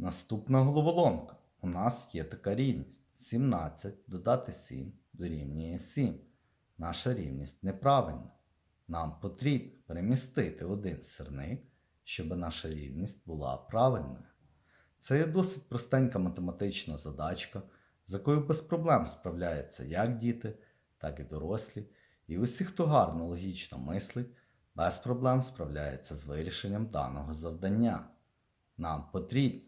Наступна головоломка. У нас є така рівність. 17 додати 7 дорівнює 7. Наша рівність неправильна. Нам потрібно перемістити один сирник, щоб наша рівність була правильною. Це є досить простенька математична задачка, з якою без проблем справляються як діти, так і дорослі. І усі, хто гарно логічно мислить, без проблем справляється з вирішенням даного завдання. Нам потрібно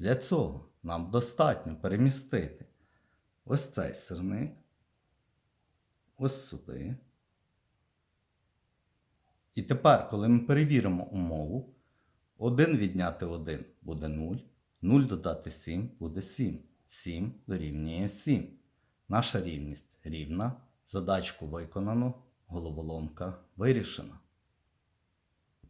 Для цього нам достатньо перемістити ось цей сирник, ось сюди. І тепер, коли ми перевіримо умову, 1 відняти 1 буде 0, 0 додати 7 буде 7. 7 дорівнює 7. Наша рівність рівна. Задачку виконано, головоломка вирішена.